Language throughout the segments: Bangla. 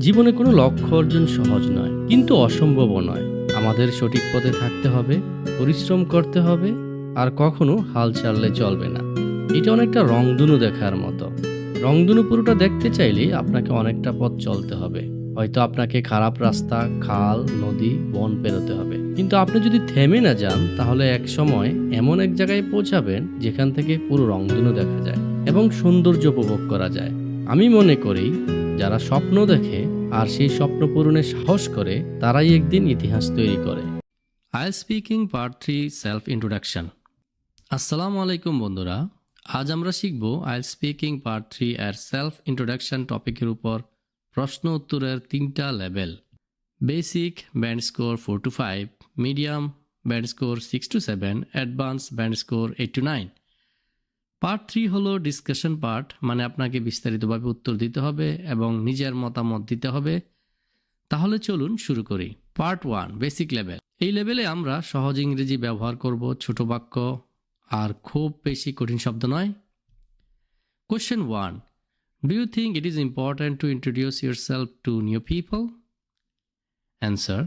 জীবনে কোনো লক্ষ্য অর্জন সহজ নয়, কিন্তু অসম্ভবও নয়। আমাদের সঠিক পথে থাকতে হবে, পরিশ্রম করতে হবে, আর কখনো হাল ছাড়লে চলবে না। এটা অনেকটা রংধনু দেখার মতো। রংধনু পুরোটা দেখতে চাইলে আপনাকে অনেকটা পথ চলতে হবে। হয়তো আপনাকে খারাপ রাস্তা, খাল, নদী, বন পেরোতে হবে। কিন্তু আপনি যদি থেমে না যান, তাহলে এক সময় এমন এক জায়গায় পৌঁছাবেন, যেখান থেকে পুরো রংধনু দেখা যায় এবং সৌন্দর্য উপভোগ করা যায়। আমি মনে করি, যারা স্বপ্ন দেখে আর সেই স্বপ্ন পূরণে সাহস করে তারাই একদিন ইতিহাস তৈরি করে। I speaking part three self introduction আসসালামু আলাইকুম বন্ধুরা, আজ আমরা শিখব আই স্পিকিং পার্ট থ্রি এর সেলফ ইন্ট্রোডাকশন টপিকের উপর প্রশ্ন উত্তরের তিনটা level. Basic band score four to five medium band score six to seven advance band score eight to nine part three হলো ডিসকাশন পার্ট মানে আপনাকে বিস্তারিতভাবে উত্তর দিতে হবে এবং নিজের মতামত দিতে হবে। তাহলে চলুন শুরু করি। পার্ট ওয়ান বেসিক লেভেল এই লেভেলে আমরা সহজ ইংরেজি ব্যবহার করব, ছোট বাক্য, আর খুব বেশি কঠিন শব্দ নয়। Question one do you think it is important to introduce yourself to new people answer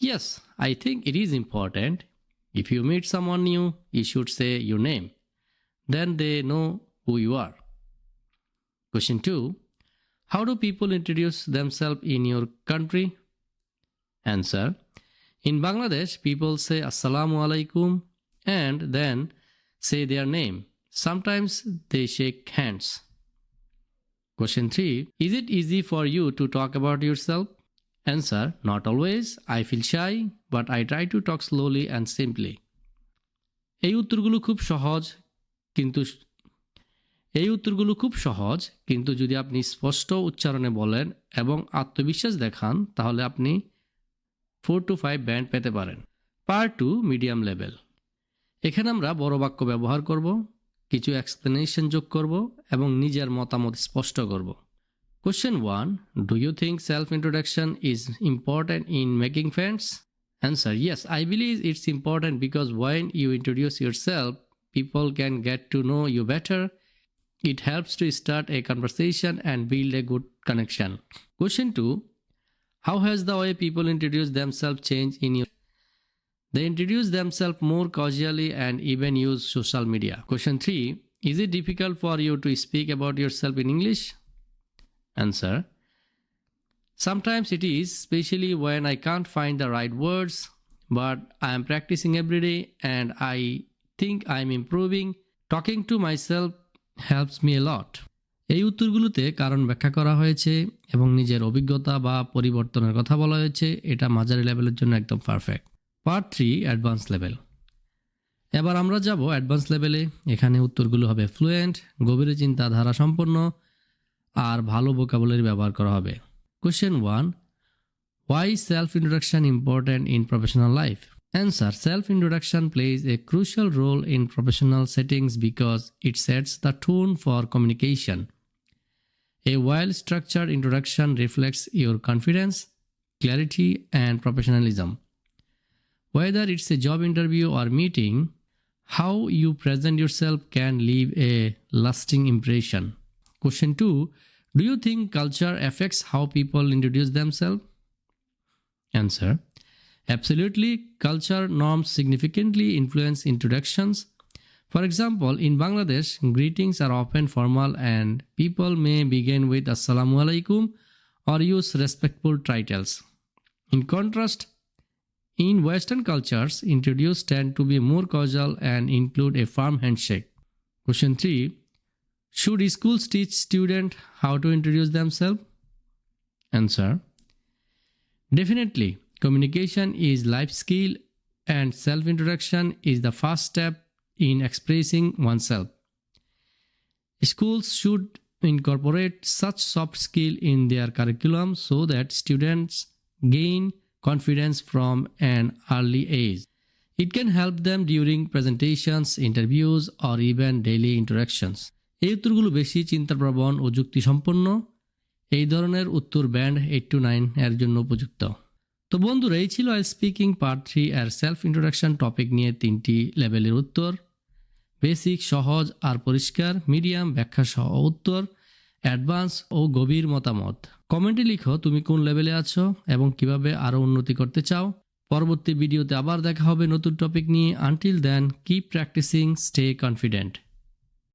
yes I think it is important if you meet someone new you should say your name then they know who you are. Question 2 How do people introduce themselves in your country? Answer In Bangladesh, people say Assalamu alaikum and then say their name. Sometimes they shake hands. Question 3 Is it easy for you to talk about yourself? Answer Not always. I feel shy, but I try to talk slowly and simply. এই উত্তরগুলো খুব সহজ কিন্তু এই উত্তরগুলো খুব সহজ কিন্তু যদি আপনি স্পষ্ট উচ্চারণে বলেন এবং আত্মবিশ্বাস দেখান তাহলে আপনি ফোর টু ফাইভ ব্যান্ড পেতে পারেন। পার্ট টু মিডিয়াম লেভেল এখানে আমরা বড় বাক্য ব্যবহার করব কিছু এক্সপ্লেনেশন যোগ করব এবং নিজের মতামত স্পষ্ট করব। Question one do you think self introduction is important in making friends answer yes I I it's it's because when you introduce your yourself, people can get to know you better. It helps to start a conversation and build a good connection. Question 2 How has the way people introduce themselves changed in your They introduce themselves more casually and even use social media. Question 3 Is it difficult for you to speak about yourself in English? Answer Sometimes it is, especially when I can't find the right words, but I am practicing every day and I think I'm improving. Talking to myself helps me a lot. এই উত্তরগুলোতে কারণ ব্যাখ্যা করা হয়েছে এবং নিজের অভিজ্ঞতা বা পরিবর্তনের কথা বলা হয়েছে, এটা মাঝারি লেভেলের জন্য একদম perfect part three advance level এবার আমরা যাব অ্যাডভান্স লেভেলে এখানে উত্তরগুলো হবে ফ্লুয়েন্ট গভীর চিন্তাধারা সম্পন্ন, আর ভালো ভোকাবুলারি ব্যবহার করা হবে Question 1 Why self self important in professional life? Answer Self introduction plays a crucial role in professional settings because it sets the tone for communication. A well structured introduction reflects your confidence, clarity, and professionalism. Whether it's a job interview or meeting, how you present yourself can leave a lasting impression. Question 2 do you think culture affects how people introduce themselves? Answer Absolutely. Culture norms significantly influence introductions. For example, in Bangladesh, greetings are often formal and people may begin with Assalamu alaikum or use respectful titles. In contrast, in Western cultures, introduce tend to be more casual and include a firm handshake. Question 3 should schools teach students how to introduce themselves? Answer Definitely. Communication is life skill and self-introduction is the first step in expressing oneself. Schools should incorporate such soft skill in their curriculum so that students gain confidence from an early age. It can help them during presentations, interviews, or even daily interactions. এই উত্তরগুলো বেশি চিন্তাপ্রবণ ও যুক্তিসম্পন্ন এই ধরনের উত্তর ব্যান্ড এইট টু নাইন এর জন্য উপযুক্ত তো বন্ধুরা, এই ছিল স্পিকিং পার্ট থ্রি এর সেলফ ইন্ট্রোডাকশন টপিক নিয়ে তিনটি লেভেলের উত্তর। বেসিক সহজ আর পরিষ্কার মিডিয়াম ব্যাখ্যা সহ উত্তর অ্যাডভান্স ও গভীর মতামত। কমেন্টে লিখো তুমি কোন লেভেলে আছো এবং কীভাবে আরও উন্নতি করতে চাও। পরবর্তী ভিডিওতে আবার দেখা হবে নতুন টপিক নিয়ে। Until then keep practising stay confident